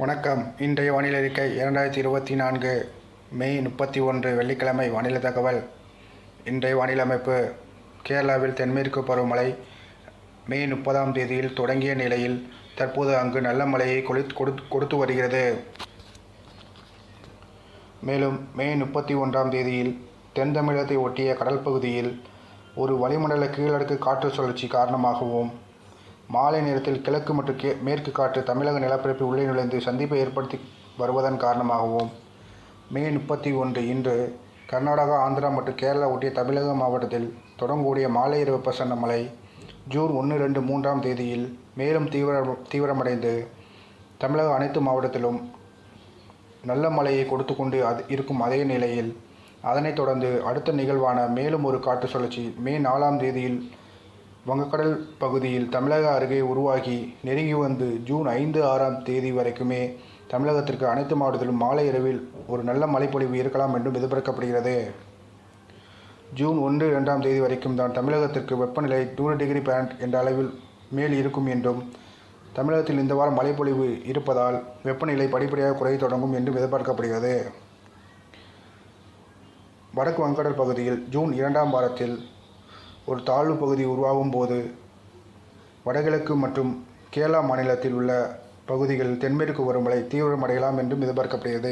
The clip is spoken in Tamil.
வணக்கம். இன்றைய வானிலை அறிக்கை இரண்டாயிரத்தி இருபத்தி நான்கு மே முப்பத்தி ஒன்று வெள்ளிக்கிழமை வானிலை தகவல். இன்றைய வானிலை அமைப்பு கேரளாவில் தென்மேற்கு பருவமழை மே முப்பதாம் தேதியில் தொடங்கிய நிலையில் தற்போது அங்கு நல்ல மழையை கொடுத்து வருகிறது. மேலும் மே முப்பத்தி ஒன்றாம் தேதியில் தென் தமிழகத்தை ஒட்டிய கடல் பகுதியில் ஒரு வளிமண்டல கீழடுக்கு காற்று சுழற்சி காரணமாகவும் மாலை நேரத்தில் கிழக்கு மற்றும் கே மேற்கு காற்று தமிழக நிலப்பரப்பில் உள்ளே நுழைந்து சந்திப்பை ஏற்படுத்தி வருவதன் காரணமாகவும் மே முப்பத்தி ஒன்று இன்று கர்நாடகா ஆந்திரா மற்றும் கேரளா ஒட்டிய தமிழக மாவட்டத்தில் தொடங்கக்கூடிய மாலை இரவு பிரசன்ன மழை ஜூன் ஒன்று ரெண்டு மூன்றாம் தேதியில் மேலும் தீவிர தீவிரமடைந்து தமிழக அனைத்து மாவட்டத்திலும் நல்ல மழையை கொடுத்து கொண்டு அது இருக்கும் அதே நிலையில் அதனைத் தொடர்ந்து அடுத்த நிகழ்வான மேலும் ஒரு காற்று சுழற்சி மே நாலாம் தேதியில் வங்கக்கடல் பகுதியில் தமிழக அருகே உருவாகி நெருங்கி வந்து ஜூன் ஐந்து ஆறாம் தேதி வரைக்குமே தமிழகத்திற்கு அனைத்து மாவட்டத்திலும் மாலை இரவில் ஒரு நல்ல மழைப்பொழிவு இருக்கலாம் என்றும் எதிர்பார்க்கப்படுகிறது. ஜூன் ஒன்று இரண்டாம் தேதி வரைக்கும் தான் தமிழகத்திற்கு வெப்பநிலை நூறு டிகிரி பேண்ட் என்ற அளவில் மேல் இருக்கும் என்றும் தமிழகத்தில் இந்த வாரம் மழைப்பொழிவு இருப்பதால் வெப்பநிலை படிப்படியாக குறைய தொடங்கும் என்றும் எதிர்பார்க்கப்படுகிறது. வடக்கு வங்கக்கடல் பகுதியில் ஜூன் இரண்டாம் வாரத்தில் ஒரு தாழ்வு பகுதி உருவாகும் போது வடகிழக்கு மற்றும் கேரளா மாநிலத்தில் உள்ள பகுதிகளில் தென்மேற்கு பருவமழை தீவிரமடையலாம் என்றும் எதிர்பார்க்கப்படுகிறது.